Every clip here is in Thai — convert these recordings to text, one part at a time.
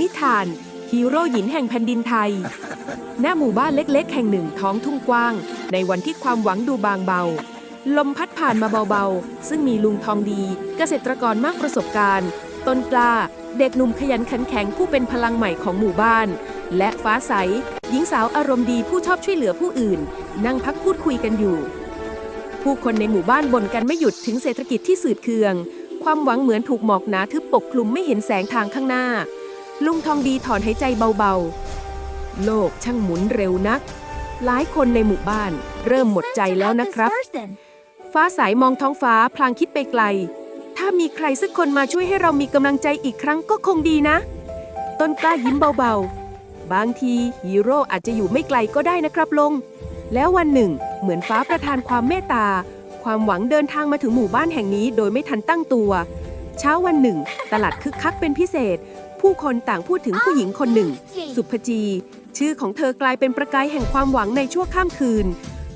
นิทาน ฮีโร่หญิงแห่งแผ่นดินไทยณหมู่บ้านเล็กๆ แห่งหนึ่งท้องทุ่งกว้าง ในวันที่ความหวังดูบางเบา ลมพัดผ่านมาเบาๆ ซึ่งมีลุงทองดี เกษตรกรมากประสบการณ์ต้นกล้า เด็กหนุ่มขยันขันแข็งผู้เป็นพลังใหม่ของหมู่บ้าน และฟ้าใส หญิงสาวอารมณ์ดีผู้ชอบช่วยเหลือผู้อื่น นั่งพักพูดคุยกันอยู่ ผู้คนในหมู่บ้านบ่นกันไม่หยุดถึงเศรษฐกิจที่สืดเคือง ความหวังเหมือนถูกหมอกหนาทึบปกคลุมไม่เห็นแสงทางข้างหน้า ลุงทองดีถอนหายใจเบาๆ โลกช่างหมุนเร็วนัก หลายคนในหมู่บ้านเริ่มหมดใจแล้วนะครับ ฟ้าใสมองท้องฟ้าพลางคิดไปไกล ถ้ามีใครสักคนมาช่วยให้เรามีกำลังใจอีกครั้งก็คงดีนะ ต้นกล้ายิ้มเบาๆ บางทีฮีโร่อาจจะอยู่ไม่ไกลก็ได้นะครับลง แล้ววันหนึ่ง เหมือนฟ้าประทานความเมตตา ความหวังเดินทางมาถึงหมู่บ้านแห่งนี้โดยไม่ทันตั้งตัว เช้าวันหนึ่ง ตลาดคึกคักเป็นพิเศษ ผู้คนต่างพูดถึงผู้หญิงคนหนึ่ง สุภจี ชื่อของเธอกลายเป็นประกายแห่งความหวังในชั่วข้ามคืน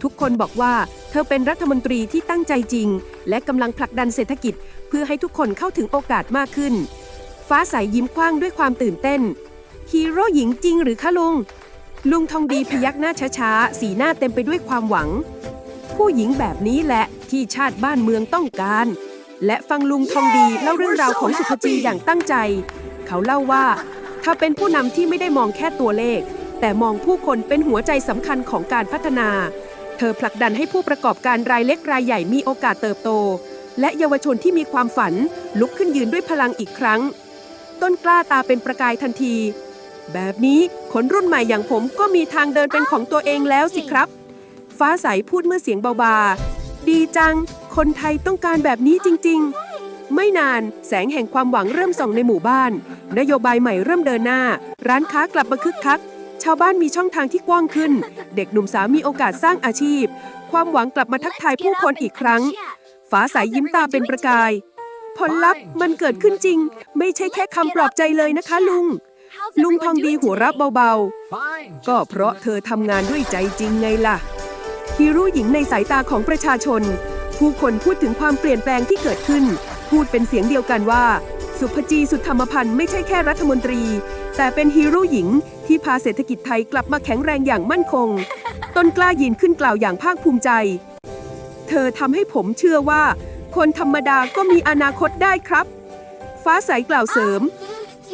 ทุกคนบอกว่าเธอเป็นรัฐมนตรีที่ตั้งใจจริง และกำลังผลักดันเศรษฐกิจ เพื่อให้ทุกคนเข้าถึงโอกาสมากขึ้น ฟ้าใสยิ้มกว้างด้วยความตื่นเต้น ฮีโร่หญิงจริงหรือคะลุง ลุงทองดีพยักหน้าช้าๆ สีหน้าเต็มไปด้วยความหวัง ผู้หญิงแบบนี้แหละที่ชาติบ้านเมืองต้องการ และฟังลุงทองดีเล่าเรื่องราวของสุภจีอย่างตั้งใจ เขาเล่าว่าเธอเป็นผู้นำที่ไม่ได้มองแค่ตัวเลข แต่มองผู้คนเป็นหัวใจสำคัญของการพัฒนา เธอผลักดันให้ผู้ประกอบการรายเล็กรายใหญ่มีโอกาสเติบโต และเยาวชนที่มีความฝันลุกขึ้นยืนด้วยพลังอีกครั้ง ต้นกล้าตาเป็นประกายทันที แบบนี้คนรุ่นใหม่อย่างผมก็มีทางเดินเป็นของตัวเองแล้วสิครับ ฟ้าใสพูดเมื่อเสียงเบาๆดีจัง คนไทยต้องการแบบนี้จริง ๆ ไม่นานแสงแห่งความหวังเริ่มส่องในหมู่บ้าน นโยบายใหม่เริ่มเดินหน้า ร้านค้ากลับมาคึกคัก ชาวบ้านมีช่องทางที่กว้างขึ้น เด็กหนุ่มสาวมีโอกาสสร้างอาชีพ ความหวังกลับมาทักทายผู้คนอีกครั้งฟ้าใสยิ้มตาเป็นประกาย ผลลัพธ์มันเกิดขึ้นจริง ไม่ใช่แค่คำปลอบใจเลยนะคะลุง ลุงทองดีหัวเราะเบาๆ ก็เพราะเธอทำงานด้วยใจจริงไงล่ะ ฮีโร่หญิงในสายตาของประชาชน ผู้คนพูดถึงความเปลี่ยนแปลงที่เกิดขึ้น พูดเป็นเสียงเดียวกันว่า สุภจีสุธรรมพันธ์ไม่ใช่แค่รัฐมนตรี แต่เป็นฮีโร่หญิงที่พาเศรษฐกิจไทยกลับมาแข็งแรงอย่างมั่นคง ต้นกล้ายืนขึ้นกล่าวอย่างภาคภูมิใจ เธอทำให้ผมเชื่อว่า คนธรรมดาก็มีอนาคตได้ครับ ฟ้าใสกล่าวเสริม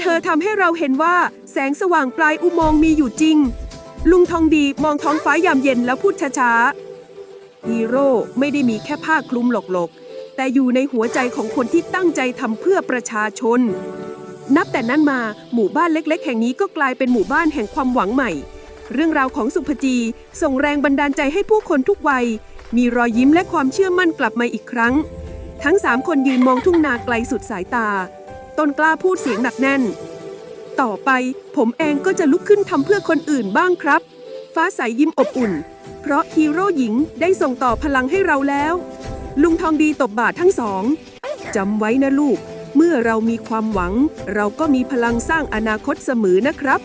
เธอทำให้เราเห็นว่าแสงสว่างปลายอุโมงค์มีอยู่จริง ลุงทองดีมองท้องฟ้ายามเย็นแล้วพูดช้าๆฮีโร่ไม่ได้มีแค่ผ้าคลุมหลกๆ แต่อยู่ในหัวใจของคนที่ตั้งใจทำเพื่อประชาชน นับแต่นั้นมาหมู่บ้านเล็ก ๆ แห่งนี้ก็กลายเป็นหมู่บ้านแห่งความหวังใหม่ เรื่องราวของสุภจีส่งแรงบันดาลใจให้ผู้คนทุกวัย มีรอยยิ้มและความเชื่อมั่นกลับมาอีกครั้ง ทั้งสามคนยืนมองทุ่งนาไกลสุดสายตา ต้นกล้าพูดเสียงหนักแน่น ต่อไปผมเองก็จะลุกขึ้นทำเพื่อคนอื่นบ้างครับ ฟ้าใสยิ้มอบอุ่น เพราะฮีโร่หญิงได้ส่งต่อพลังให้เราแล้ว ลุงทองดีตบบาททั้งสองจำไว้นะลูก เมื่อเรามีความหวัง เราก็มีพลังสร้างอนาคตเสมอนะครับ